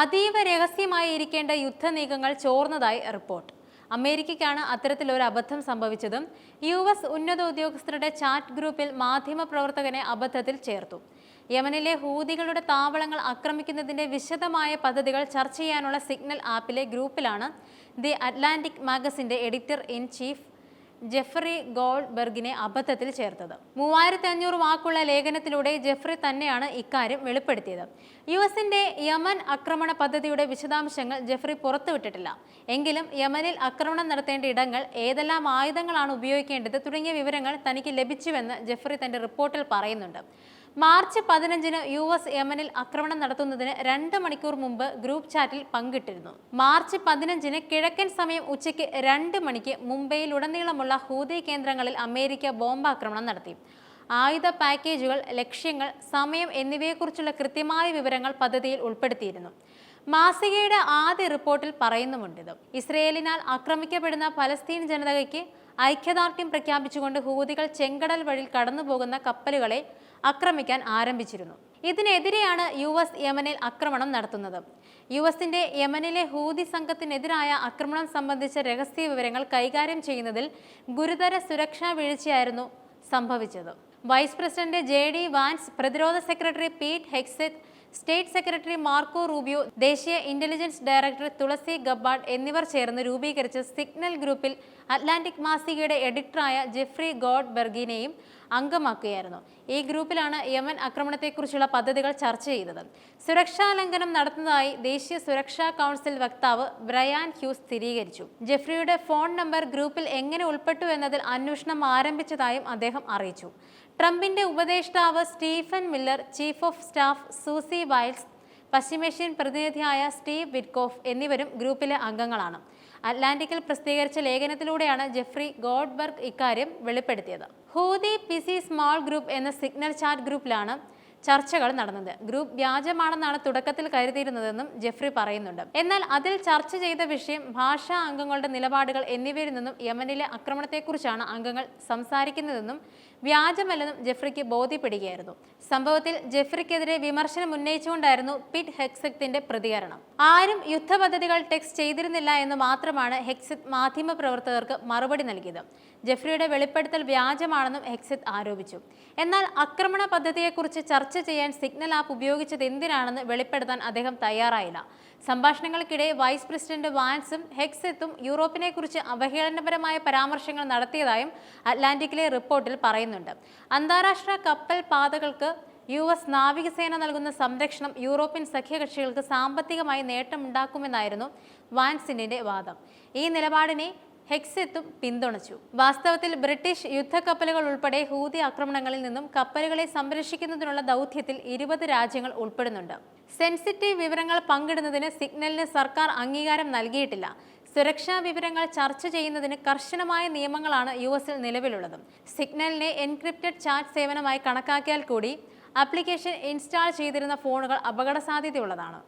അതീവ രഹസ്യമായി ഇരിക്കേണ്ട യുദ്ധനീക്കങ്ങൾ ചോർന്നതായി റിപ്പോർട്ട്. അമേരിക്കയ്ക്കാണ് അത്തരത്തിലൊരു അബദ്ധം സംഭവിച്ചതും യു എസ് ഉന്നത ഉദ്യോഗസ്ഥരുടെ ചാറ്റ് ഗ്രൂപ്പിൽ മാധ്യമപ്രവർത്തകനെ അബദ്ധത്തിൽ ചേർത്തു. യമനിലെ ഹൂതികളുടെ താവളങ്ങൾ ആക്രമിക്കുന്നതിന്റെ വിശദമായ പദ്ധതികൾ ചർച്ച ചെയ്യാനുള്ള സിഗ്നൽ ആപ്പിലെ ഗ്രൂപ്പിലാണ് ദി അറ്റ്ലാന്റിക് മാഗസിന്റെ എഡിറ്റർ ഇൻ ചീഫ് ജെഫ്രി ഗോൾഡ്ബർഗിനെ അബദ്ധത്തിൽ ചേർത്തത്. മൂവായിരത്തി അഞ്ഞൂറ് വാക്കുള്ള ലേഖനത്തിലൂടെ ജെഫ്രി തന്നെയാണ് ഇക്കാര്യം വെളിപ്പെടുത്തിയത്. യു എസിന്റെ യമൻ ആക്രമണ പദ്ധതിയുടെ വിശദാംശങ്ങൾ ജെഫ്രി പുറത്തുവിട്ടിട്ടില്ല. എങ്കിലും യമനിൽ ആക്രമണം നടത്തേണ്ട ഇടങ്ങൾ ഏതെല്ലാം ആയുധങ്ങളാണ് ഉപയോഗിക്കേണ്ടത് തുടങ്ങിയ വിവരങ്ങൾ തനിക്ക് ലഭിച്ചുവെന്ന് ജെഫ്രി തന്റെ റിപ്പോർട്ടിൽ പറയുന്നുണ്ട്. മാർച്ച് പതിനഞ്ചിന് യു എസ് യമനിൽ ആക്രമണം നടത്തുന്നതിന് രണ്ട് മണിക്കൂർ മുമ്പ് ഗ്രൂപ്പ് ചാറ്റിൽ പങ്കിട്ടിരുന്നു. മാർച്ച് പതിനഞ്ചിന് കിഴക്കൻ സമയം ഉച്ചയ്ക്ക് രണ്ട് മണിക്ക് മുംബൈയിൽ മുംബൈയിലുടനീളമുള്ള ഹൂതി കേന്ദ്രങ്ങളിൽ അമേരിക്ക ബോംബാക്രമണം നടത്തി. ആയുധ പാക്കേജുകൾ ലക്ഷ്യങ്ങൾ സമയം എന്നിവയെക്കുറിച്ചുള്ള കൃത്യമായ വിവരങ്ങൾ പദ്ധതിയിൽ ഉൾപ്പെടുത്തിയിരുന്നു. മാസികയുടെ ആദ്യ റിപ്പോർട്ടിൽ പറയുന്നുമുണ്ടിത് ഇസ്രയേലിനാൽ ആക്രമിക്കപ്പെടുന്ന പലസ്തീൻ ജനതയ്ക്ക് ഐക്യദാർഢ്യം പ്രഖ്യാപിച്ചുകൊണ്ട് ഹൂതികൾ ചെങ്കടൽ വഴി കടന്നുപോകുന്ന കപ്പലുകളെ ആക്രമിക്കാൻ ആരംഭിച്ചിരുന്നു. ഇതിനെതിരെയാണ് യു എസ് യമനിൽ ആക്രമണം നടത്തുന്നത്. യു എസിന്റെ യമനിലെ ഹൂതി സംഘത്തിനെതിരായ ആക്രമണം സംബന്ധിച്ച രഹസ്യ വിവരങ്ങൾ കൈകാര്യം ചെയ്യുന്നതിൽ ഗുരുതര സുരക്ഷാ വീഴ്ചയായിരുന്നു സംഭവിച്ചത്. Vice president J D Vance പ്രതിരോധ secretary Pete Hegseth state secretary Marco Rubio ദേശീയ ഇന്റലിജൻസ് ഡയറക്ടർ തുളസി ഗബ്ബാർഡ് എന്നിവർ ചേർന്ന് രൂപീകരിച്ച സിഗ്നൽ ഗ്രൂപ്പിൽ അറ്റ്ലാന്റിക് മാസികയുടെ എഡിറ്ററായ ജെഫ്രി ഗോഡ് ബെർഗിനെയും അംഗമാക്കുകയായിരുന്നു. ഈ ഗ്രൂപ്പിലാണ് യമൻ ആക്രമണത്തെക്കുറിച്ചുള്ള പദ്ധതികൾ ചർച്ച ചെയ്തത്. സുരക്ഷാ ലംഘനം നടത്തുന്നതായി ദേശീയ സുരക്ഷാ കൗൺസിൽ വക്താവ് ബ്രയാൻ ഹ്യൂസ് സ്ഥിരീകരിച്ചു. ജെഫ്രിയുടെ ഫോൺ നമ്പർ ഗ്രൂപ്പിൽ എങ്ങനെ ഉൾപ്പെട്ടു എന്നതിൽ അന്വേഷണം ആരംഭിച്ചതായും അദ്ദേഹം അറിയിച്ചു. ട്രംപിന്റെ ഉപദേഷ്ടാവ് Stephen Miller chief of staff Susie Wiles പശ്ചിമേഷ്യൻ പ്രതിനിധിയായ സ്റ്റീവ് വിറ്റ്കോഫ് എന്നിവരും ഗ്രൂപ്പിലെ അംഗങ്ങളാണ്. അറ്റ്ലാന്റിക്കിൽ പ്രസിദ്ധീകരിച്ച ലേഖനത്തിലൂടെയാണ് ജെഫ്രി ഗോഡ്ബർഗ് ഇക്കാര്യം വെളിപ്പെടുത്തിയത്. ഹൂതി പിസി സ്മാൾ ഗ്രൂപ്പ് എന്ന സിഗ്നൽ ചാറ്റ് ഗ്രൂപ്പിലാണ് ചർച്ചകൾ നടന്നത്. ഗ്രൂപ്പ് വ്യാജമാണെന്നാണ് തുടക്കത്തിൽ കരുതിയിരുന്നതെന്നും ജെഫ്രി പറയുന്നുണ്ട്. എന്നാൽ അതിൽ ചർച്ച ചെയ്ത വിഷയം ഭാഷാ അംഗങ്ങളുടെ നിലപാടുകൾ എന്നിവയിൽ നിന്നും യമനിലെ ആക്രമണത്തെക്കുറിച്ചാണ് അംഗങ്ങൾ സംസാരിക്കുന്നതെന്നും വ്യാജമല്ലെന്നും ജെഫ്രിക്ക് ബോധ്യപ്പെടുകയായിരുന്നു. സംഭവത്തിൽ ജെഫ്രിക്കെതിരെ വിമർശനം ഉന്നയിച്ചുകൊണ്ടായിരുന്നു പിറ്റ് ഹെക്സെക്തിന്റെ പ്രതികരണം. ആരും യുദ്ധപദ്ധതികൾ ടെക്സ്റ്റ് ചെയ്തിരുന്നില്ല എന്ന് മാത്രമാണ് ഹെക്സിത് മാധ്യമപ്രവർത്തകർക്ക് മറുപടി നൽകിയത്. ജെഫ്രിയുടെ വെളിപ്പെടുത്തൽ വ്യാജമാണെന്നും ഹെക്സിത് ആരോപിച്ചു. എന്നാൽ ആക്രമണ പദ്ധതിയെക്കുറിച്ച് ചർച്ച ചെയ്യാൻ സിഗ്നൽ ആപ്പ് ഉപയോഗിച്ചത് എന്തിനാണെന്ന് വെളിപ്പെടുത്താൻ അദ്ദേഹം തയ്യാറായില്ല. സംഭാഷണങ്ങൾക്കിടെ വൈസ് പ്രസിഡന്റ് വാൻസും ഹെക്സെത്തും യൂറോപ്പിനെ കുറിച്ച് അവഹേളനപരമായ പരാമർശങ്ങൾ നടത്തിയതായും അറ്റ്ലാന്റിക്കിലെ റിപ്പോർട്ടിൽ പറയുന്നുണ്ട്. അന്താരാഷ്ട്ര കപ്പൽ പാതകൾക്ക് യു എസ് നാവികസേന നൽകുന്ന സംരക്ഷണം യൂറോപ്യൻ സഖ്യകക്ഷികൾക്ക് സാമ്പത്തികമായി നേട്ടമുണ്ടാക്കുമെന്നായിരുന്നു വാൻസിന്റെ വാദം. ഈ നിലപാടിനെ ഹെക്സെത്തും പിന്തുണച്ചു. വാസ്തവത്തിൽ ബ്രിട്ടീഷ് യുദ്ധക്കപ്പലുകൾ ഉൾപ്പെടെ ഹൂതി ആക്രമണങ്ങളിൽ നിന്നും കപ്പലുകളെ സംരക്ഷിക്കുന്നതിനുള്ള ദൗത്യത്തിൽ ഇരുപത് രാജ്യങ്ങൾ ഉൾപ്പെടുന്നുണ്ട്. സെൻസിറ്റീവ് വിവരങ്ങൾ പങ്കിടുന്നതിന് സിഗ്നലിന് സർക്കാർ അംഗീകാരം നൽകിയിട്ടില്ല. സുരക്ഷാ വിവരങ്ങൾ ചർച്ച ചെയ്യുന്നതിന് കർശനമായ നിയമങ്ങളാണ് യു എസിൽ നിലവിലുള്ളത്. സിഗ്നലിനെ എൻക്രിപ്റ്റഡ് ചാറ്റ് സേവനമായി കണക്കാക്കിയാൽ കൂടി ആപ്ലിക്കേഷൻ ഇൻസ്റ്റാൾ ചെയ്തിരുന്ന ഫോണുകൾ അപകട സാധ്യതയുള്ളതാണ്